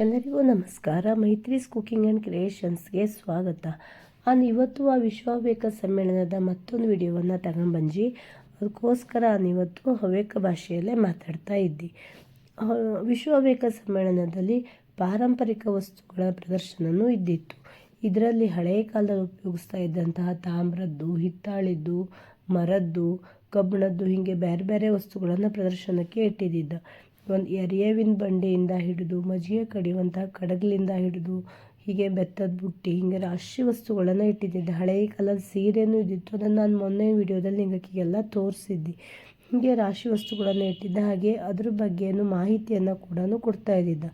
ಎಲ್ಲರಿಗೂ ನಮಸ್ಕಾರ. Maitri's cooking and ಕ್ರಿಯೇಷನ್ಸ್ಗೆ ಸ್ವಾಗತ. ನಾನು ಇವತ್ತು ಆ ವಿಶ್ವವೇಕ ಸಮ್ಮೇಳನದ ಮತ್ತೊಂದು ವಿಡಿಯೋವನ್ನು ತಗೊಂಡ್ಬಂಜಿ ಅದಕ್ಕೋಸ್ಕರ ನಾನು ಇವತ್ತು ಹವ್ಯಕ ಭಾಷೆಯಲ್ಲೇ ಮಾತಾಡ್ತಾ ಇದ್ದೆ. ವಿಶ್ವವೇಕ ಸಮ್ಮೇಳನದಲ್ಲಿ ಪಾರಂಪರಿಕ ವಸ್ತುಗಳ ಪ್ರದರ್ಶನವೂ ಇದ್ದಿತ್ತು. ಇದರಲ್ಲಿ ಹಳೆಯ ಕಾಲದಲ್ಲಿ ಉಪಯೋಗಿಸ್ತಾ ಇದ್ದಂತಹ ತಾಮ್ರದ್ದು, ಹಿತ್ತಾಳಿದ್ದು, ಮರದ್ದು, ಕಬ್ಬಿಣದ್ದು, ಹೀಗೆ ಬೇರೆ ಬೇರೆ ವಸ್ತುಗಳನ್ನು ಪ್ರದರ್ಶನಕ್ಕೆ ಇಟ್ಟಿದ್ದಿದ್ದ. ಒಂದು ಎರಿಯವಿನ ಬಂಡೆಯಿಂದ ಹಿಡಿದು ಮಜ್ಜಿಗೆ ಕಡಿಯುವಂತಹ ಕಡಗಲಿಂದ ಹಿಡಿದು ಹೀಗೆ ಬೆತ್ತದ ಬುಟ್ಟಿ, ಹಿಂಗೆ ರಾಶಿ ವಸ್ತುಗಳನ್ನು ಇಟ್ಟಿದ್ದಿದ್ದೆ. ಹಳೆಯ ಕಾಲದ ಸೀರೆನೂ ಇದ್ದಿತ್ತು. ಅದನ್ನು ನಾನು ಮೊನ್ನೆ ವಿಡಿಯೋದಲ್ಲಿ ನಿಮಗೆಲ್ಲ ತೋರಿಸಿದ್ದೆ. ಹೀಗೆ ರಾಶಿ ವಸ್ತುಗಳನ್ನು ಇಟ್ಟಿದ್ದ. ಹಾಗೆ ಅದ್ರ ಬಗ್ಗೆಯೂ ಮಾಹಿತಿಯನ್ನು ಕೂಡ ಕೊಡ್ತಾ ಇದ್ದಿದ್ದ.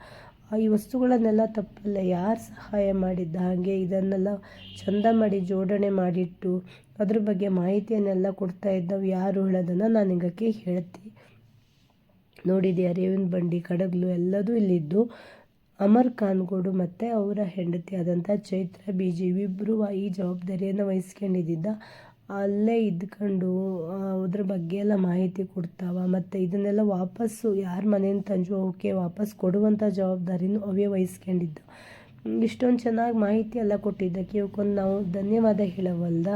ಈ ವಸ್ತುಗಳನ್ನೆಲ್ಲ ತಪ್ಪಲ್ಲ, ಯಾರು ಸಹಾಯ ಮಾಡಿದ್ದ? ಹಾಗೆ ಇದನ್ನೆಲ್ಲ ಚಂದ ಮಾಡಿ ಜೋಡಣೆ ಮಾಡಿಟ್ಟು ಅದ್ರ ಬಗ್ಗೆ ಮಾಹಿತಿಯನ್ನೆಲ್ಲ ಕೊಡ್ತಾ ಇದ್ದವು. ಯಾರು ಹೇಳೋದನ್ನು ನಾನು ಹಿಂಗಕ್ಕೆ ಹೇಳ್ತೀನಿ ನೋಡಿದೆ ಅರೇವಿನ ಬಂಡಿ, ಕಡಗಲು ಎಲ್ಲದೂ ಇಲ್ಲಿದ್ದು. ಅಮರ್ ಖಾನ್ಗೋಡು ಮತ್ತು ಅವರ ಹೆಂಡತಿ ಹೆಂಡತಿಯಾದಂಥ ಚೈತ್ರ ಜಿ ಇವಿಬ್ಬರು ಈ ಜವಾಬ್ದಾರಿಯನ್ನು ವಹಿಸ್ಕೊಂಡಿದ್ದ. ಅಲ್ಲೇ ಇದ್ಕೊಂಡು ಅದ್ರ ಬಗ್ಗೆ ಎಲ್ಲ ಮಾಹಿತಿ ಕೊಡ್ತಾವ. ಮತ್ತು ಇದನ್ನೆಲ್ಲ ವಾಪಸ್ಸು ಯಾರ ಮನೆಯಿಂದ ತಂಜು ಅವಕ್ಕೆ ವಾಪಸ್ ಕೊಡುವಂಥ ಜವಾಬ್ದಾರಿನೂ ಅವೇ ವಹಿಸ್ಕೊಂಡಿದ್ದ. ಇಷ್ಟೊಂದು ಚೆನ್ನಾಗಿ ಮಾಹಿತಿ ಎಲ್ಲ ಕೊಟ್ಟಿದ್ದಕ್ಕೆ ಇವಕ್ಕೊಂದು ನಾವು ಧನ್ಯವಾದ ಹೇಳವಲ್ದ?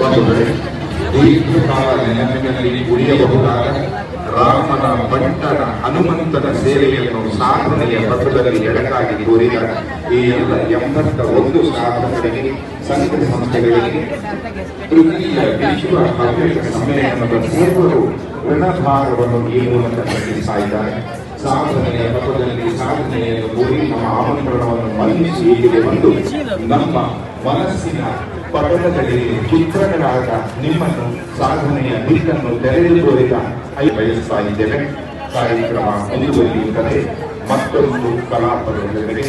ಬಂಧುಗಳೇ ದೀರ್ಘಕಾಲ ನೆನಪಿನಲ್ಲಿ ಉಳಿಯಬಹುದಾದ ರಾಮನ ಬಂಟನ ಹನುಮಂತನ ಸೇವೆಯನ್ನು ಸಾಧನೆಯ ಪಥದಲ್ಲಿ ಬೆಳಕಾಗಿ ತೋರಿದ ಈ ಎಲ್ಲ ಎಂಬತ್ತ ಒಂದು ಸಾಧನೆಗಳಿಗೆ, ಸಂಘ ಸಂಸ್ಥೆಗಳಿಗೆ, ತೃತೀಯ ವಿಶ್ವ ಹವ್ಯಕ ಸಮ್ಮೇಳನದ ಪೂರ್ವರು ಋಣಭಾರವನ್ನು ಈ ಮೂಲಕ ಖಂಡಿಸ್ತಾ ಇದ್ದಾರೆ ಸಾಧನೆಯ ಪಥದಲ್ಲಿ ಸಾಧನೆಯನ್ನು ಕೋರಿ ನಮ್ಮ ಆಮಂತ್ರಣವನ್ನು ಮನ್ನಿಸಿ ಇಲ್ಲಿಗೆ ಬಂದು ನಮ್ಮ ಮನಸ್ಸಿನ ಪಟಲಗಳಲ್ಲಿ ಚಿತ್ರಗಳಾದ ನಿಮ್ಮನ್ನು ಸಾಧನೆಯ ದಿಕ್ಕನ್ನು ತೆರೆದು ತೋರಿದ ಬಯಸ್ತಾ ಇದ್ದೇವೆ ಕಾರ್ಯಕ್ರಮ ಮುಂದುವರಿಯುತ್ತದೆ ಮತ್ತೊಂದು ಕಲಾಪದೊಂದಿಗೆ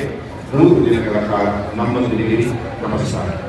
ಮೂರು ದಿನಗಳ ಕಾಲ ನಮ್ಮೊಂದಿಗೆ. ನಮಸ್ಕಾರ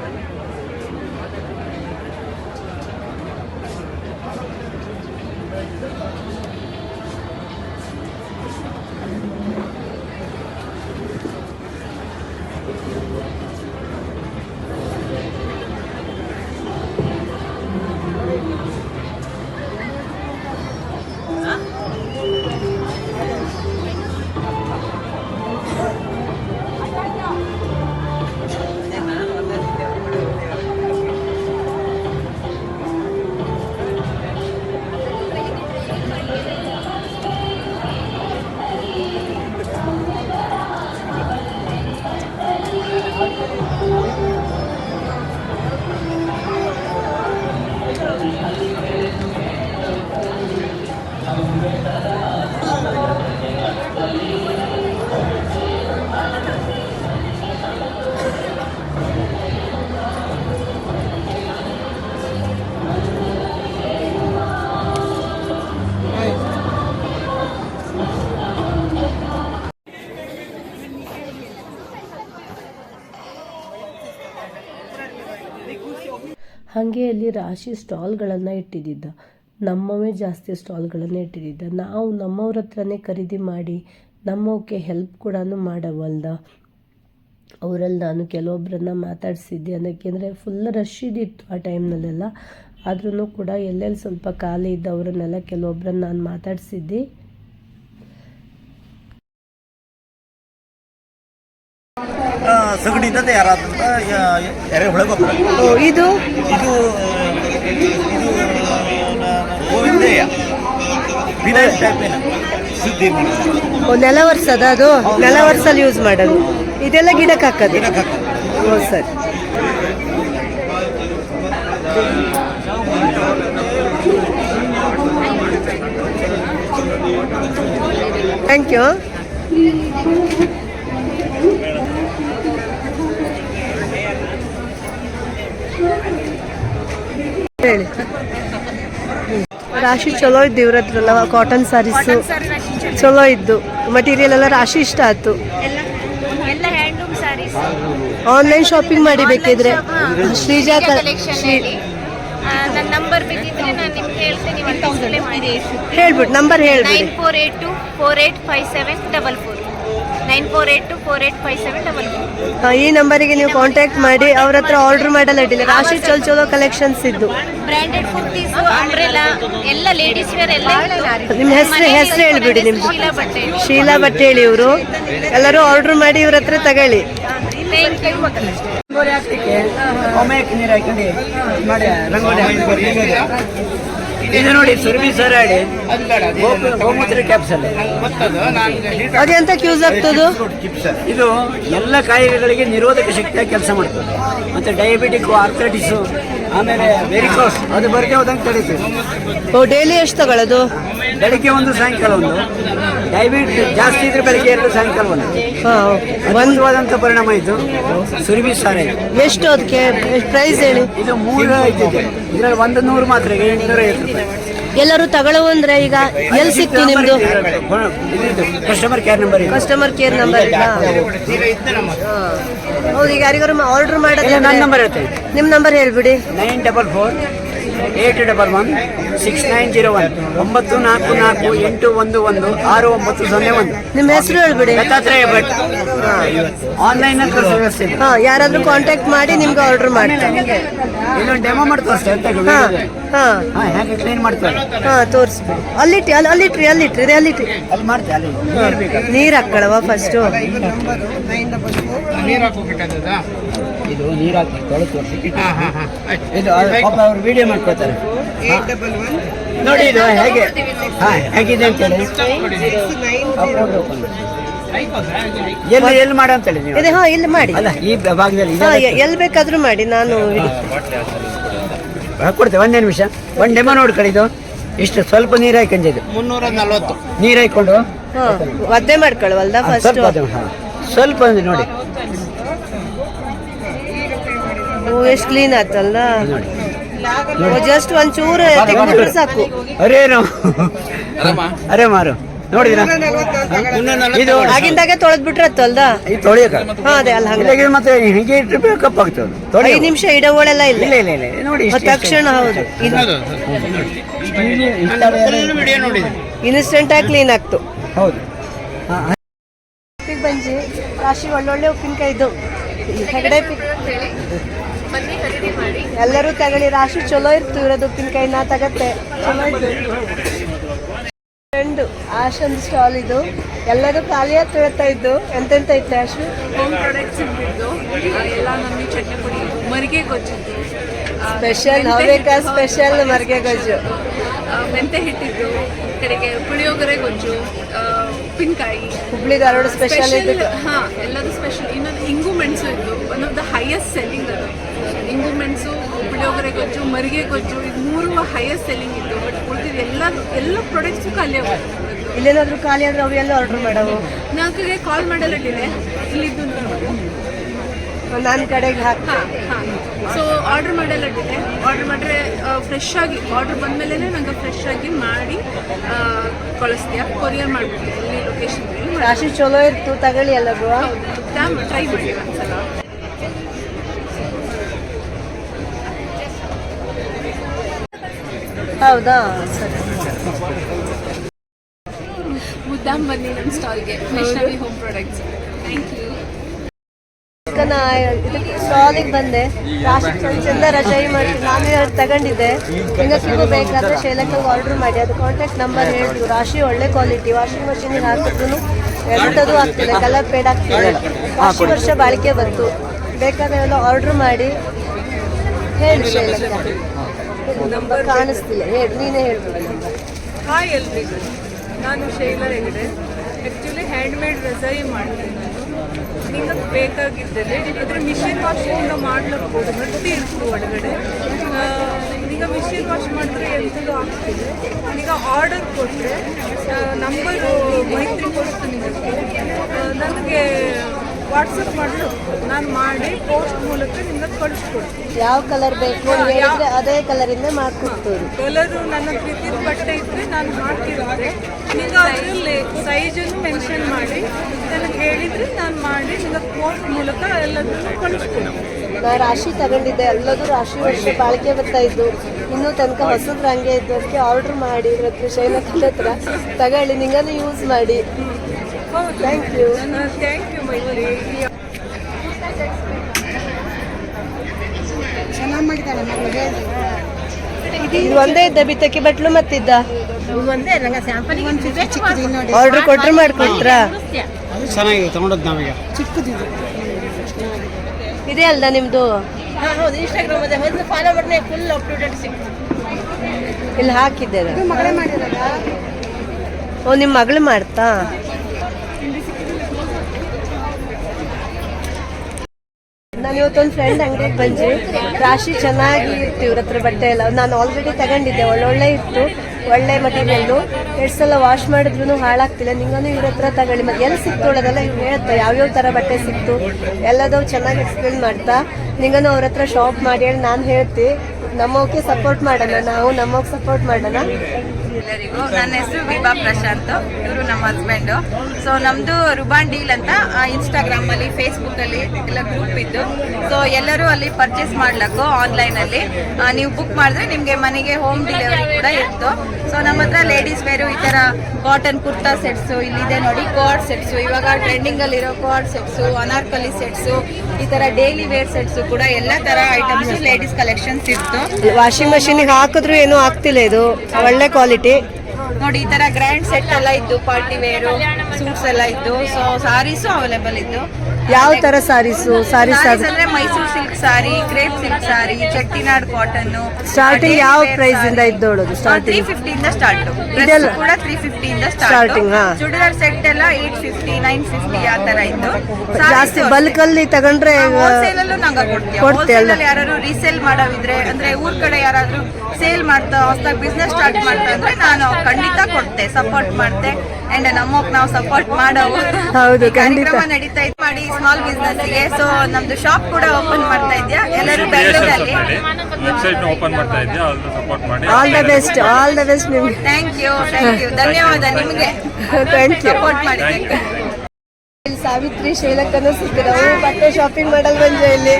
ಹಾಗೆ ಅಲ್ಲಿ ರಾಶಿ ಸ್ಟಾಲ್ಗಳನ್ನು ಇಟ್ಟಿದ್ದ ನಮ್ಮವೇ ಜಾಸ್ತಿ ಸ್ಟಾಲ್ಗಳನ್ನು ಇಟ್ಟಿದ್ದ ನಾವು ನಮ್ಮವ್ರ ಹತ್ರನೇ ಖರೀದಿ ಮಾಡಿ ನಮ್ಮವಕ್ಕೆ ಹೆಲ್ಪ್ ಕೂಡ ಮಾಡವಲ್ದ. ಅವರಲ್ಲಿ ನಾನು ಕೆಲವೊಬ್ಬರನ್ನ ಮಾತಾಡಿಸಿದ್ದೆ ಅದಕ್ಕೆಂದರೆ ಫುಲ್ ರಶ್ ಇದ್ದಿತ್ತು ಆ ಟೈಮ್ನಲ್ಲೆಲ್ಲ ಆದ್ರೂ ಕೂಡ ಎಲ್ಲೆಲ್ಲಿ ಸ್ವಲ್ಪ ಖಾಲಿ ಇದ್ದವರನ್ನೆಲ್ಲ ಕೆಲವೊಬ್ಬರನ್ನ ನಾನು ಮಾತಾಡಿಸಿದ್ದೆ. ಆ, ಸಗಣಿಯಿಂದ ತಯಾರಾದಂಥ ಎರೆಹುಳ ಗೊಬ್ಬರ ಇದು ಇದು ಇದು ಗೋವಿಂದಯ್ಯ ಸುದ್ದಿ ನೆಲ ಒರ್ಸದ ಅದು ನೆಲ ಒರ್ಸಲ್ಲಿ ಯೂಸ್ ಮಾಡೋದು ಇದೆಲ್ಲ ಗಿಡಕ್ಕೆ ಹಾಕೋದು ಗಿಡಕ್ಕೆ ಹಾಕೋದು. ಹ್ಞೂ ಸರಿ ಥ್ಯಾಂಕ್ ಯು ಹೇಳಿ. ರಾಶಿ ಚಲೋ ಇದ್ದು ಇವ್ರ ಹತ್ರಲ್ಲ ಕಾಟನ್ ಸ್ಯಾರೀಸು ಚಲೋ ಇದ್ದು. ಮಟೀರಿಯಲ್ ಎಲ್ಲ ರಾಶಿ ಇಷ್ಟ ಆಯ್ತು. ಆನ್ಲೈನ್ ಶಾಪಿಂಗ್ ಮಾಡಿ ಬೇಕಿದ್ರೆ. ಶ್ರೀಜಾ ಹೇಳ್ಬಿಟ್ಟು ನಂಬರ್ ಹೇಳಿ four eight two four eight five seven double four. Nine four eight two four eight five seven double ಈ ನಂಬರಿಗೆ ನೀವು ಕಾಂಟ್ಯಾಕ್ಟ್ ಮಾಡಿ ಅವ್ರ ಹತ್ರ ಆರ್ಡರ್ ಮಾಡಲ್ಲ ಅಡ್ಡಿಲ್ಲ ರಾಶಿ ಚಲೋ ಚಲೋ ಕಲೆಕ್ಷನ್ಸ್ ಇದ್ದು. ಬ್ರ್ಯಾಂಡೆಡ್ ಕುರ್ತೀಸ್ ಅಂಬ್ರೆಲಾ ಎಲ್ಲ ಲೇಡೀಸ್ ವೇರ್ ಎಲ್ಲ ನಿಮ್ಮ ಹೆಸರು ಹೆಸರು ಹೇಳ್ಬಿಡಿ ನಿಮ್ದು. ಶೀಲಾ ಬಟ್ಟೆ. ಹೇಳಿ ಇವರು. ಎಲ್ಲರೂ ಆರ್ಡರ್ ಮಾಡಿ ಇವ್ರ ಹತ್ರ ತಗೊಳ್ಳಿ. ಥ್ಯಾಂಕ್ ಯು ರಂಗೋಲಿ ಹಾಕ್ಲಿಕ್ಕೆ ಒಮ್ಮೆ ನೀರು ಹಾಕೊಂಡು ಮಾಡಿ ರಂಗೋಲಿ ಇದು ನೋಡಿ ಸುರಭಿ ಸರಾಡಿ ಗೋಮೂತ್ರ ಕ್ಯಾಪ್ಸಲ್ ಅದೆಂತ ಯೂಸ್ ಆಗ್ತದೆ? ಇದು ಎಲ್ಲ ಕಾಯಿಲೆಗಳಿಗೆ ನಿರೋಧಕ ಶಕ್ತಿಯಾಗಿ ಕೆಲಸ ಮಾಡ್ತದೆ. ಮತ್ತೆ ಡಯಾಬಿಟಿಕ್ ಆರ್ಥರೈಟಿಸ್ ಆಮೇಲೆ ವೆರಿಕೋಸ್ ಅದು ಬರದೇ ಹೋದಂಗೆ ತಡೀತದೆ ಓ ಡೈಲಿ ಎಷ್ಟು ತಗೊಳ್ಳೋದು? ಬೆಳಿಗ್ಗೆ ಒಂದು ಸಾಯಂಕಾಲ ಒಂದು. ಡಯಾಬಿಟಿಸ್ ಜಾಸ್ತಿ ಇದ್ರೆ ಬೆಳಿಗ್ಗೆ ಎರಡು ಸಾಯಂಕಾಲ ಒಂದು. ಬಂದವಾದಂತ ಪರಿಣಾಮ ಇದು. ಸುರಿಬಿ ಸಾರೆ. ಎಷ್ಟು ಅದಕ್ಕೆ? ಪ್ರೈಸ್ ಹೇಳಿ? ಇದು ಮೂರು ಇದ್ರಲ್ಲಿ ಇದರಲ್ಲಿ ಒಂದು ನೂರು ಮಾತ್ರ ಎಂಟುನೂರ ಐವತ್ತು ರೂಪಾಯಿ. ಎಲ್ಲರೂ ತಗೊಳ್ಳುವ ಅಂದ್ರೆ ಈಗ ಎಲ್ಲಿ ಸಿಕ್ತು ನಿಮ್ದು? Customer care number customer care number ಹೌದು ಈಗ ಯಾರಿಗಾರು ಆರ್ಡರ್ ಮಾಡೋದು ಮಾಡೋದ್ರೆ ನನ್ನ ನಂಬರ್ ಹೇಳ್ತೀನಿ. ನಿಮ್ಮ ನಂಬರ್ ಹೇಳ್ಬಿಡಿ. Nine double four eight double one six nine zero one ಒಂಬತ್ತು ನಾಲ್ಕು ನಾಲ್ಕು ಎಂಟು ಒಂದು ಒಂದು ಆರು ಒಂಬತ್ತು ಸೊನ್ನೆ ಒಂದು. ನಿಮ್ಮ ಹೆಸರು ಹೇಳ್ಬಿಡಿ. ದತ್ತಾತ್ರೇಯ ಭಟ್ ಆನ್ಲೈನ್ ವ್ಯವಸ್ಥೆ ಇದೆ. ಹಾ ಯಾರಾದ್ರೂ ಕಾಂಟ್ಯಾಕ್ಟ್ ಮಾಡಿ ನಿಮ್ಗೆ ಆರ್ಡರ್ ಮಾಡಿ ಇಲ್ಲೊಂದು ಡೆಮೋ ಮಾಡ್ತಾರೆ ಅಷ್ಟೇ ಅಂತ ಹೇಳಿ ಹಾ ಹಾ. ಹೇಗೆ ಕ್ಲೀನ್ ಮಾಡ್ತಾರೆ ಹಾ ತೋರಿಸ್ಬಿಡಿ ಅಲ್ಲಿಟ್ರಿ ಅಲ್ಲಿ ಅಲ್ಲಿಟ್ರಿ ಅಲ್ಲಿಟ್ರಿ ಇದೆ ಅಲ್ಲಿಟ್ರಿ. ಅಲ್ಲಿ ಮಾಡ್ತಾರೆ ಅಲ್ಲಿ. ನೀರು ನೀರು ಹಾಕ್ಕೊಳವ ಫಸ್ಟು ಇದು ನೀರು ಹಾಕಿ ತೊಳೆದು ತೋರಿಸಿ. ಇದು ಅವ್ರು ವಿಡಿಯೋ ಮಾಡ್ಕೋತಾರೆ ನೋಡಿ ಇದು ಹೇಗೆ? ಹಾ ಹೇಗಿದೆ ಅಂತೇಳಿ. ಎಲ್ಲಿ ಎಲ್ಲಿ ಮಾಡ ಅಂತೇಳಿ ನೀವು. ಇದೆ ಹಾ ಇಲ್ಲಿ ಮಾಡಿ. ಅಲ್ಲ ಈ ಭಾಗದಲ್ಲಿ ಇದೆ ಎಲ್ಲಿ ಬೇಕಾದ್ರೂ ಮಾಡಿ ನಾನು ಕೊಡ್ತೇವೆ ಒಂದೇ ನಿಮಿಷ. ಒಂದು ಡೆಮೋ ನೋಡ್ಕೊಳ್ಳಿ ಇದು. ಇಷ್ಟು ಸ್ವಲ್ಪ ನೀರು ಹಾಕೊಂಡಿದ್ದು ಮುನ್ನೂರ ನಲ್ವತ್ತು ನೀರು ಹಾಕೊಂಡು. ಹಾ ಒದ್ದೆ ಮಾಡ್ಕೊಳವಲ್ದ ಹಾ, ಫಸ್ಟ್ ಸ್ವಲ್ಪ ಅದು, ಹಾ. ಸ್ವಲ್ಪ ಒಂದು ನೋಡಿ. ಎಷ್ಟು ಕ್ಲೀನ್ ಆತಲ್ಲ ನೋಡಿ. ಜಸ್ಟ್ ಒಂಚೂರು ತೆಗೆದ್ಬಿಟ್ರೆ ಸಾಕು. ಅರೇ ನಾವು ಅರೇ ಮಾರು. ನೋಡಿದ್ರ ಇದು ಆಗಿಂದಾಗೆ ಇದು ತೊಳೆಯಕ ಹಾ ಅದೇ ಅಲ್ಲ ಮತ್ತೆ ಹಿಂಗೆ ಇಟ್ಟರೆ ಕಪ್ಪಾಗ್ತದೆ ತೊಳೆಯ ಐದು ನಿಮಿಷ ಇಡೋಳೆಲ್ಲ ಇಲ್ಲ. ಇಲ್ಲ ಇಲ್ಲ ಇಲ್ಲ. ನೋಡಿ ತಕ್ಷಣ ಹೌದು. ಇನ್ಸ್ಟೆಂಟ್ ಆಗಿ ಕ್ಲೀನ್ ಆಗ್ತು. ಹೌದು. ಉಪ್ಪಿಗೆ ಬಂಜಿ ರಾಶಿ ಒಳ್ಳೊಳ್ಳೆ ಉಪ್ಪಿನಕಾಯಿ ಇದು ಹೆಗಡೆ ಎಲ್ಲರೂ ತಗೊಳ್ಳಿ ರಾಶಿ ಚಲೋ ಇರ್ತು ಇರೋದು ಉಪ್ಪಿನಕಾಯಿ ನಾ ತಗತ್ತೆ. ಚಲೋ ಇತ್ತು ಫ್ರೆಂಡು ಆಶನ್ ಸ್ಟಾಲ್ ಇದು. ಎಲ್ಲರೂ ಖಾಲಿ ಹತ್ತು ಹೇಳ್ತಾ ಇದ್ದು. ಎಂತೆಂತ ಇತ್ತು ಆಶು ಹೋಮ್ ಪ್ರಾಡಕ್ಟ್ಸ್ ಇದ್ದಿದ್ದು. ಎಲ್ಲ ನಮಗೆ ಚಟ್ನಿ ಪುಡಿ ಮರಿಗೆ ಗೊಜ್ಜಿದ್ದು ಸ್ಪೆಷಲ್ ಹವೇಕ ಸ್ಪೆಷಲ್ ಮರ್ಗೆ ಗೊಜ್ಜು. ಮೆಂತೆ ಹಿಟ್ಟಿದ್ದು ಕಡೆಗೆ ಪುಳಿಯೋಗರೆ ಗೊಜ್ಜು ಉಪ್ಪಿನಕಾಯಿ. ಹುಬ್ಳಿ ಧಾರವಾಡ ಸ್ಪೆಷಲ್ ಇದ್ದು ಹಾ ಎಲ್ಲದು ಸ್ಪೆಷಲ್ ಇನ್ನೊಂದು ಇಂಗು ಮೆಣಸು ಇದ್ದು one of the highest selling ಅದು. ಇಂಗು ಮೆಣಸು ಪುಳಿಯೋಗರೆ ಗೊಜ್ಜು ಮರಿಗೆ ಗೊಜ್ಜು ಇದು ಮೂರು ಹೈಯೆಸ್ಟ್ ಸೆಲ್ಲಿಂಗ್ ಇತ್ತು. ಬಟ್ ಉಳಿದಿದ್ದು ಎಲ್ಲ ಎಲ್ಲ ಪ್ರಾಡಕ್ಟ್ಸು ಖಾಲಿ ಆಗೋದು ಇಲ್ಲೆಲ್ಲಾದ್ರೂ ಖಾಲಿ ಆದ್ರೆ ಅವೆಲ್ಲ ಆರ್ಡರ್ ಮಾಡವು ನಾಲ್ಕಿಗೆ ಕಾಲ್ ಮಾಡಲಿಟ್ಟಿದೆ ಇಲ್ಲಿದ್ದು ನನ್ನ ಕಡೆಗೆ ಹಾಕಿ ಸೊ ಆರ್ಡರ್ ಮಾಡಲಿಟ್ಟಿದೆ ಆರ್ಡರ್ ಮಾಡಿದ್ರೆ ಫ್ರೆಶ್ ಆಗಿ ಆರ್ಡರ್ ಬಂದಮೇಲೆ ನಂಗೆ ಫ್ರೆಶ್ ಆಗಿ ಮಾಡಿ ಕಳಿಸ್ತೀಯ ಕಳಿಸ್ತೀಯಾ. ಕೊರಿಯರ್ ಮಾಡಿಬಿಡ್ತೀನಿ. ಇಲ್ಲಿ ಲೊಕೇಶನ್ ರಾಶಿ ಚಲೋ ಇತ್ತು ತಗೊಳ್ಳಿ ಎಲ್ಲರೂ. ಟ್ರೈ ಮಾಡಿ ಒಂದ್ಸಲ. ಹೌದಾ? ಸರಿ ಮುದ್ದಾಮ್ ಬನ್ನಿ ನಮ್ಮ ಸ್ಟಾಲ್ಗೆ. Vaishnavi home products thank you ಈಗ ನಾ ಇದಕ್ಕೆ ಸ್ಟಾಲಿಗೆ ಬಂದೆ. ರಾಶಿ ಚಂದ ಚಂದ ರಜಾಯಿ ಮಾಡಿ ನಾನು ಎರಡು ತಗೊಂಡಿದ್ದೆ. ನಿಮಗೂ ಬೇಕಾದ್ರೆ ಶೈಲಕ್ಕಂಗೆ ಆರ್ಡರ್ ಮಾಡಿ. ಅದು ಕಾಂಟ್ಯಾಕ್ಟ್ ನಂಬರ್ ಹೇಳಿದ್ರು ರಾಶಿ ಒಳ್ಳೆ ಕ್ವಾಲಿಟಿ ವಾಷಿಂಗ್ ಮಷೀನಿಗೆ ಹಾಕಿದ್ರು ಎಂಥದ್ದು ಆಗ್ತಿಲ್ಲ. ಕಲರ್ ಪೇಡ್ ಆಗ್ತಿದೆ ವಾಶಿ ವರ್ಷ ಬಾಳಿಕೆ ಬಂತು. ಬೇಕಾದ್ರೆ ಎಲ್ಲ ಆರ್ಡರ್ ಮಾಡಿ. ಹೇಳಿ ಶೈಲಕ್ಕ ಕಾಣಿಸ್ತಿಲ್ಲ. ಹೇಳಿ ನೀನೇ ಹಾಯ್ ಎಲ್ರಿಗೂ ನಾನು ಶೈಲಾ ಹೆಗಡೆ. ಆ್ಯಕ್ಚುಲಿ ಹ್ಯಾಂಡ್ಮೇಡ್ ರಜಾಯಿ ಮಾಡ್ತೀನಿ ನಾನು. ನಿಮಗೆ ಬೇಕಾಗಿದ್ದರೆ ಅದರ ಮಿಷಿನ್ ವಾಶ್ ಕೂಡ ಮಾಡ್ಲಕ್ಬೋದು ಗಟ್ಟಿ ಇರ್ತದೆ ಒಳಗಡೆ. ಈಗ ಮಿಷಿನ್ ವಾಶ್ ಮಾಡಿದ್ರೆ ಎಂಥದ್ದು ಆಗ್ತಿದೆ? ಈಗ ಆರ್ಡರ್ ಕೊಟ್ಟರೆ ನಂಬರು ಮೈತ್ರಿ ಕೊಡ್ತೀನಿ ನನಗೆ ವಾಟ್ಸಪ್ ಮಾಡಲು ನಾನು ಮಾಡಿ ಪೋಸ್ಟ್ ಮೂಲಕ ನಿಮಗೆ ಕಳಿಸ್ಕೊಡ್ತೀನಿ ಯಾವ ಕಲರ್ ಬೇಕು ಅದೇ ಹೇಳಿದ್ರೆ ಅದೇ ಕಲರಿಂದ ಮಾಡ್ಕೊಡ್ತೀವಿ ಕಲರ್ ನನ್ನ ಪ್ರೀತಿದ ಬಟ್ಟೆ ಇದ್ರೆ ನಾನು ಹಾಕಿರುತ್ತೆ ನೀವು ಅದರಲ್ಲಿ ಸೈಜನ್ನು ಮೆನ್ಷನ್ ಮಾಡಿ ನನಗೆ ಹೇಳಿದ್ರೆ ನಾನು ಮಾಡಿ ನಿಮಗೆ ಪೋಸ್ಟ್ ಮೂಲಕ ಎಲ್ಲದನ್ನು ಕಳಿಸ್ಕೊಡ್ತೀನಿ ನಾ ರಾಶಿ ತಗೊಂಡಿದ್ದೆ ಎಲ್ಲದೂ ರಾಶಿ ವರ್ಷ ಬಾಳಿಕೆ ಬರ್ತಾ ಇದ್ದು ಇನ್ನೂ ತನಕ ಹೊಸದ್ರ ಹಂಗೆ ಇದ್ದು ಅದಕ್ಕೆ ಆರ್ಡರ್ ಮಾಡಿ ಇವತ್ತು ಶೈಲಕ್ಕನ ಹತ್ರ ತಗೊಳ್ಳಿ ನಿಂಗನ್ನು ಯೂಸ್ ಮಾಡಿ. ಥ್ಯಾಂಕ್ ಯು ಥ್ಯಾಂಕ್ ಯು ಇದು ಒಂದೇ ಇದ್ದ ಬಿತ್ತಕ್ಕೆ ಬಟ್ಲು ಮತ್ತಿದ್ದ? ಒಂದೇ ನಂಗೆ ಸ್ಯಾಂಪಲ್ ಆರ್ಡರ್ ಕೊಟ್ರೆ ನಾವೀಗ. ಇದೇ. ಅಲ್ದ ನಿಮ್ದು? ಹೌದು ಇನ್ಸ್ಟಾಗ್ರಾಮ್ ಅದೇ. ಒಂದು ಫಾಲೋ ಮಾಡಿದ್ರೆ ಫುಲ್ ಅಪ್ ಟು ಡೇಟ್ ಸಿಗ್ತದೆ ಇಲ್ಲಿ ಹಾಕಿದ್ದೆ ಓ ನಿಮ್ಮ ಮಗಳು ಮಾಡ್ತಾ? ನಾನು ಇವತ್ತೊಂದು ಫ್ರೆಂಡ್ ಅಂಗಡಿಗೆ ಬಂದೆ ರಾಶಿ ಚೆನ್ನಾಗಿ ಇತ್ತು ಇವ್ರ ಹತ್ರ ಬಟ್ಟೆ ಎಲ್ಲ. ನಾನು ಆಲ್ರೆಡಿ ತಗೊಂಡಿದ್ದೆ. ಒಳ್ಳೊಳ್ಳೆ ಇತ್ತು. ಒಳ್ಳೆ ಮಟೀರಿಯಲ್ಲು ಎರಡು ಸಲ ವಾಶ್ ಮಾಡಿದ್ರು ಹಾಳಾಗ್ತಿಲ್ಲ. ನಿಂಗನು ಇವ್ರ ಹತ್ರ ತಗೊಳ್ಳಿ. ಮತ್ತೆ ಎಲ್ಲಿ ಸಿಕ್ತು ಒಳ್ಳೇದೆಲ್ಲ ಇವ್ರು ಹೇಳ್ತಾ, ಯಾವ್ಯಾವ ಥರ ಬಟ್ಟೆ ಸಿಕ್ತು, ಎಲ್ಲದೂ ಚೆನ್ನಾಗಿ ಎಕ್ಸ್ಪ್ಲೇನ್ ಮಾಡ್ತಾ. ನಿಂಗನು ಅವ್ರ ಹತ್ರ ಶಾಪ್ ಮಾಡಿ ಹೇಳಿ ನಾನು ಹೇಳ್ತಿ. ನಮ್ಮವಕ್ಕೆ ಸಪೋರ್ಟ್ ಮಾಡೋಣ. ನಾವು ನಮ್ಮವ್ಗೆ ಸಪೋರ್ಟ್ ಮಾಡೋಣ. ಎಲ್ಲರಿಗೂ. ನನ್ನ ಹೆಸರು ವಿಭಾ ಪ್ರಶಾಂತ್. ಇವರು ನಮ್ಮ ಹಸ್ಬೆಂಡು ಸೊ ನಮ್ಮದು ರುಬಾನ್ ಡೀಲ್ ಅಂತ ಇನ್ಸ್ಟಾಗ್ರಾಮಲ್ಲಿ ಅಲ್ಲಿ ಫೇಸ್ಬುಕ್ ಅಲ್ಲಿ ಎಲ್ಲ ಗ್ರೂಪ್ ಇದ್ದು. ಸೊ ಎಲ್ಲರೂ ಅಲ್ಲಿ ಪರ್ಚೇಸ್ ಮಾಡ್ಲಕ್ಕು ಆನ್ಲೈನ್ ಅಲ್ಲಿ. ನೀವು ಬುಕ್ ಮಾಡಿದ್ರೆ ನಿಮಗೆ ಮನೆಗೆ ಹೋಮ್ ಡೆಲಿವರಿ ಕೂಡ ಇತ್ತು. ಸೊ ನಮ್ಮ ಹತ್ರ ಲೇಡೀಸ್ ವೇರು ಈ ತರ ಕಾಟನ್ ಕುರ್ತಾ ಸೆಟ್ಸು ಇಲ್ಲಿದೆ ನೋಡಿ ಕಾರ್ಡ್ ಸೆಟ್ಸು ಇವಾಗ ಟ್ರೆಂಡಿಂಗ್ ಅಲ್ಲಿ ಇರೋ ಕೋಡ್ ಸೆಟ್ಸು ಅನಾರ್ಕಲಿ ಸೆಟ್ಸು ಈ ತರ ಡೈಲಿ ವೇರ್ ಸೆಟ್ಸು ಕೂಡ ಎಲ್ಲ ತರ ಐಟಮ್ಸ್ ಲೇಡೀಸ್ ಕಲೆಕ್ಷನ್ಸ್ ಇತ್ತು. ವಾಷಿಂಗ್ ಮಷೀನಿಗೆ ಹಾಕಿದ್ರು ಏನೂ ಆಗ್ತಿಲ್ಲ ಇದು. ಒಳ್ಳೆ ಕ್ವಾಲಿಟಿ ನೋಡಿ ಈ ತರ ಗ್ರ್ಯಾಂಡ್ ಸೆಟ್ ಎಲ್ಲ ಇದ್ದು ಪಾರ್ಟಿ ವೇರು ಸೂಟ್ಸ್ ಎಲ್ಲ ಇದ್ದು ಸೊ ಸಾರೀಸು ಅವೈಲೇಬಲ್ ಇದ್ದು. ಯಾವ ತರ ಸಾರೀಸು ಸಾರೀಸ್ ಅಂದ್ರೆ Mysore silk sari crepe silk sari Chettinad cotton starting ಯಾವ ಪ್ರೈಸ್ ಇಂದ ಇದ್ದೋಳದು ತ್ರೀ ಸ್ಟಾರ್ಟಿಂಗ್ ಫಿಫ್ಟಿ ಇಂದ ಸ್ಟಾರ್ಟ್ ಇದೆಲ್ಲ? ಕೂಡ ತ್ರೀ ಫಿಫ್ಟಿ ಇಂದ ಸ್ಟಾರ್ಟಿಂಗ್ ಚೂಡಿದಾರ್ ಸೆಟ್ ಎಲ್ಲ ಏಟ್ ಫಿಫ್ಟಿ ನೈನ್ ಫಿಫ್ಟಿ ಆ ತರ ಇದ್ದು. ಜಾಸ್ತಿ ಬಲ್ಕ್ ಅಲ್ಲಿ ತಗೊಂಡ್ರೆ ಹೋಲ್ಸೇಲ್ ಅಲ್ಲೂ ನಂಗೆ ಕೊಡ್ತೀವಿ ಹೋಲ್ಸೇಲ್ ಅಲ್ಲಿ ಯಾರು ರೀಸೇಲ್ ಮಾಡೋವಿದ್ರೆ ಅಂದ್ರೆ ಊರ್ ಕಡೆ ಯಾರಾದ್ರೂ ಸೇಲ್ ಮಾಡ್ತಾ ಹೊಸದಾಗಿ ಬಿಸ್ನೆಸ್ ಸ್ಟಾರ್ಟ್ ಮಾಡ್ತಾ ಅಂದ್ರೆ ನಾನು ಖಂಡಿತ ಕೊಡ್ತೆ ಸಪೋರ್ಟ್ ಮಾಡ್ತೆ. ಅಂಡ್ ನಮ್ಮಕ್ ನಾವು ಸಪೋರ್ಟ್ ಮಾಡೋ ಹೌದು, ಕಾರ್ಯಕ್ರಮ ಖಂಡಿತ. ನಡೀತಾ ಇದ್ ಮಾಡಿ ಸ್ಮಾಲ್ ಬಿಸ್ನೆಸ್ಗೆ. ಸೊ ನಮ್ದು ಶಾಪ್ ಕೂಡ ಓಪನ್ ಮಾಡ್ತಾ ಇದ್ಯಾ? ಎಲ್ಲರೂ ಬೆಂಗಳೂರಲ್ಲಿ ವೆಬ್ಸೈಟ್ ಓಪನ್ ಮಾಡ್ತಾ ಇದ್ಯಾ? ಅದ್ರ ಸಪೋರ್ಟ್ ಮಾಡಿ. All the best all the best ನಿಮ್ಗೆ. ಥ್ಯಾಂಕ್ ಯು ಥ್ಯಾಂಕ್ ಯು ಧನ್ಯವಾದ ನಿಮಗೆ. ಥ್ಯಾಂಕ್ ಯು ಸಪೋರ್ಟ್ ಮಾಡಿದ್ದಕ್ಕೆ ಸಾವಿತ್ರಿ ಶೈಲಕ್ಕನು ಅವ್ರು ಬಟ್ಟೆ ಶಾಪಿಂಗ್ ಮಾಡಲ್ ಬಂದ್ರೆ ಇಲ್ಲಿ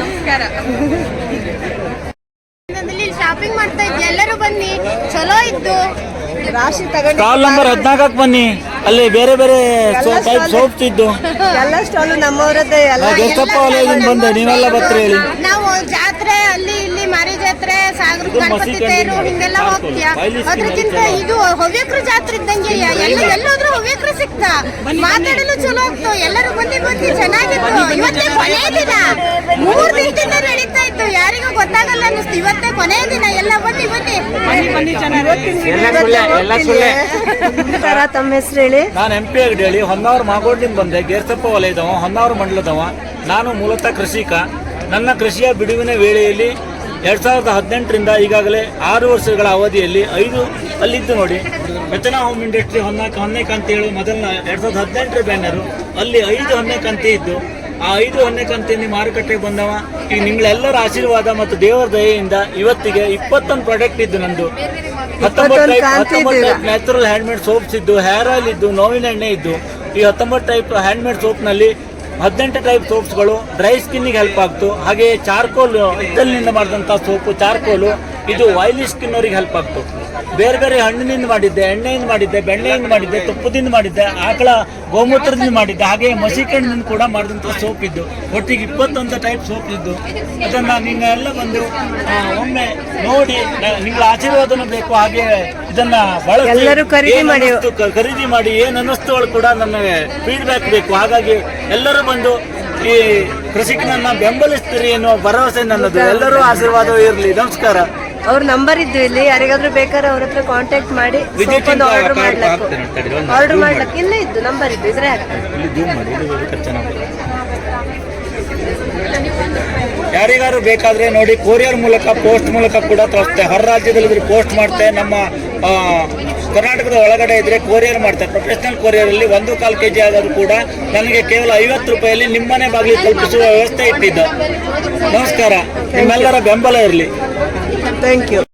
ನಮಸ್ಕಾರ ಇಲ್ಲಿ ಶಾಪಿಂಗ್ ಮಾಡ್ತಾ ಇದ್ದೆ ಎಲ್ಲರೂ ಬನ್ನಿ ರಾಶಿ ತಗೊಂಡು ಸ್ಟಾಲ್ ನಂಬರ್ ಹದಿನಾಲ್ಕಕ್ಕೆ ಬನ್ನಿ. ಅಲ್ಲಿ ಬೇರೆ ಬೇರೆ ಟೈಪ್ ಸೋಪ್ಸ್ ಇದ್ದು ಎಲ್ಲ ಸ್ಟಾಲು ನಮ್ಮವರದ್ದೇ ಎಲ್ಲ ಗೆಸ್ತಪ್ಪ ವಲಯದಿಂದ ಬಂದೆ? ನೀವೆಲ್ಲ ಬರ್ತೀರಿ ಹೇಳಿ. ನಾವು ಜಾತ್ರೆ ಅಲ್ಲಿ ಇಲ್ಲಿ ಮಾರಿ ಜಾತ್ರೆ ಸಾಗರ ಗಣಪತಿ ತೇರು. ಹಿಂಗೆಲ್ಲ ಹೋಗ್ತೀಯ? ಅದ್ರಕ್ಕಿಂತ ಇದು ಹವ್ಯಕರು ಜಾತ್ರೆ ಇದ್ದಂಗೆ ಎಲ್ಲ ಎಲ್ಲೋದ್ರೂ ಹವ್ಯಕ್ರ ಸಿಕ್ತಾ. ಮಾತಾಡಲು ಚಲೋ ಆಗ್ತು. ಎಲ್ಲರೂ ಬಂದಿ ಬನ್ನಿ. ಚೆನ್ನಾಗಿತ್ತು. ಇವತ್ತೇ ಕೊನೆಯ ದಿನ. ಮೂರ್ ದಿನದಿಂದ ನಡೀತಾ ಇತ್ತು. ಯಾರಿಗೂ ಗೊತ್ತಾಗಲ್ಲ ಅನಿಸ್ತು ಇವತ್ತೇ ಕೊನೆಯ ದಿನ. ಎಲ್ಲ ಬನ್ನಿ ಬನ್ನಿ. ತರ ತಮ್ಮ ಹೆಸರು ಹೇಳಿ. ನಾನು ಎಂ ಪಿ ಹೆಗ್ಡೆ ಹೇಳಿ ಹೊನ್ನಾವರ ಮಾಗೋಡ್ಲಿಂದ ಬಂದೆ ಗೇರ್ಸಪ್ಪ ವಲಯದವ ಹೊನ್ನಾವರ ಮಂಡಲದವ. ನಾನು ಮೂಲತಃ ಕೃಷಿಕ. ನನ್ನ ಕೃಷಿಯ ಬಿಡುವಿನ ವೇಳೆಯಲ್ಲಿ ಎರಡ್ ಸಾವಿರದ ಹದಿನೆಂಟರಿಂದ ಈಗಾಗಲೇ ಆರು ವರ್ಷಗಳ ಅವಧಿಯಲ್ಲಿ ಐದು ಅಲ್ಲಿದ್ದು ನೋಡಿ. ರಚನಾ ಹೋಮ್ ಇಂಡಸ್ಟ್ರಿ ಹೊನ್ನಾಕ ಅಂತ ಹೇಳಿ ಮೊದಲನ ಎರಡ್ ಸಾವಿರದ ಹದಿನೆಂಟರ ಬ್ಯಾನರು ಅಲ್ಲಿ ಐದು ಹೊನ್ನೆಕಂತೆ ಇದ್ದು. ಆ ಐದು ಹೊನ್ನೆಕಂತೆಯಲ್ಲಿ ಮಾರುಕಟ್ಟೆಗೆ ಬಂದವ. ಈ ನಿಮ್ಮೆಲ್ಲರ ಆಶೀರ್ವಾದ ಮತ್ತು ದೇವರ ದಯೆಯಿಂದ ಇವತ್ತಿಗೆ ಇಪ್ಪತ್ತೊಂದು ಪ್ರಾಡಕ್ಟ್ ಇದ್ದು ನಂದು. ನ್ಯಾಚುರಲ್ ಹ್ಯಾಂಡ್ಮೇಡ್ ಸೋಪ್ಸ್ ಇದ್ದು ಹೇರ್ ಆಯಿಲ್ ಇದ್ದು ನೋವಿನ ಎಣ್ಣೆ ಇದ್ದು ಈ ಹತ್ತೊಂಬತ್ತು ಟೈಪ್ ಹ್ಯಾಂಡ್ಮೇಡ್ ಸೋಪ್ನಲ್ಲಿ ಹದಿನೆಂಟು ಟೈಪ್ ಸೋಪ್ಸ್ಗಳು ಡ್ರೈ ಸ್ಕಿನ್ನಿಗೆ ಹೆಲ್ಪ್ ಆಗ್ತು. ಹಾಗೆ ಚಾರ್ಕೋಲ್ ಇದ್ದಲಿನಿಂದ ಮಾಡಿದಂಥ ಸೋಪು ಚಾರ್ಕೋಲು ಇದು ಆಯಿಲಿ ಸ್ಕಿನ್ ಅವ್ರಿಗೆ ಹೆಲ್ಪ್ ಆಗ್ತು. ಬೇರೆ ಬೇರೆ ಹಣ್ಣಿನಿಂದ ಮಾಡಿದ್ದೆ ಎಣ್ಣೆಯಿಂದ ಮಾಡಿದ್ದೆ ಬೆಣ್ಣೆಯಿಂದ ಮಾಡಿದ್ದೆ ತುಪ್ಪದಿಂದ ಮಾಡಿದ್ದೆ ಆಕಳ ಗೋಮೂತ್ರದಿಂದ ಮಾಡಿದ್ದೆ ಹಾಗೆ ಮಸಿಕಣ್ಣಿಂದ ಕೂಡ ಮಾಡಿದಂಥ ಸೋಪ್ ಇದ್ದು. ಒಟ್ಟಿಗೆ ಇಪ್ಪತ್ತೊಂದು ಟೈಪ್ ಸೋಪ್ ಇದ್ದು. ಅದನ್ನು ನೀವೆಲ್ಲ ಬಂದು ಒಮ್ಮೆ ನೋಡಿ ನ- ನಿಮ್ಗಳ ಆಶೀರ್ವಾದನೂ ಬೇಕು ಹಾಗೆ ಇದನ್ನ ಬಳಸಿ ಎಲ್ಲರೂ ಖರೀದಿ ಮಾಡಿ. ಖರೀದಿ ಮಾಡಿ ಏನು ಅನ್ನಿಸ್ತು ಕೂಡ ನನಗೆ ಫೀಡ್ಬ್ಯಾಕ್ ಬೇಕು. ಹಾಗಾಗಿ ಎಲ್ಲರೂ ಬಂದು ಈ ಕೃಷಿಕನನ್ನ ಬೆಂಬಲಿಸ್ತೀರಿ ಎನ್ನುವ ಭರವಸೆ ನನ್ನದು. ಎಲ್ಲರೂ ಆಶೀರ್ವಾದ ಇರಲಿ. ನಮಸ್ಕಾರ. ಅವ್ರ ನಂಬರ್ ಇದ್ದು ಇಲ್ಲಿ. ಯಾರಿಗಾದ್ರೂ ಬೇಕಾದ್ರೆ ಅವ್ರ ಹತ್ರ ಕಾಂಟ್ಯಾಕ್ಟ್ ಮಾಡಿ ಆರ್ಡರ್ card ಮಾಡ್ಲಕ್ಕು ಹಾಕ್ತೇನೆ, ತಡಿ, ಒಂದು ಆರ್ಡರ್ zoom ಮಾಡ್ಲಕ್ಕೆ ಇಲ್ಲೇ ಇದ್ದು ನಂಬರ್ ಇದ್ದು ಇದ್ರೆ ಯಾರಿಗಾದ್ರೂ ಇಲ್ಲಿ zoom ಮಾಡಿ ಇದು ಬೇಕಾದ್ರೆ ಚೆನ್ನಾಗಿ ಯಾರಿಗಾರು ಬೇಕಾದ್ರೆ ನೋಡಿ ಕೊರಿಯರ್ ಮೂಲಕ ಪೋಸ್ಟ್ ಮೂಲಕ ಕೂಡ ತರಿಸ್ತೆ. ಹೊರ ರಾಜ್ಯದಲ್ಲಿ ಇದ್ರೆ ಪೋಸ್ಟ್ ಮಾಡ್ತೆ. ನಮ್ಮ ಆ, ಕರ್ನಾಟಕದ ಒಳಗಡೆ ಇದ್ರೆ ಕೊರಿಯರ್ ಮಾಡ್ತಾರೆ ಪ್ರೊಫೆಷನಲ್ ಕೊರಿಯರ್ ಅಲ್ಲಿ ಒಂದು ಕಾಲು ಕೆಜಿ ಆದರೂ ಕೂಡ ನನಗೆ ಕೇವಲ ಐವತ್ತು ರೂಪಾಯಿಯಲ್ಲಿ ನಿಮ್ಮನೆ ಬಾಗಿಲು ತಲುಪಿಸುವ ವ್ಯವಸ್ಥೆ ಇಟ್ಟಿದ್ದು. ನಮಸ್ಕಾರ. ನಿಮ್ಮೆಲ್ಲರ ಬೆಂಬಲ ಇರಲಿ. Thank you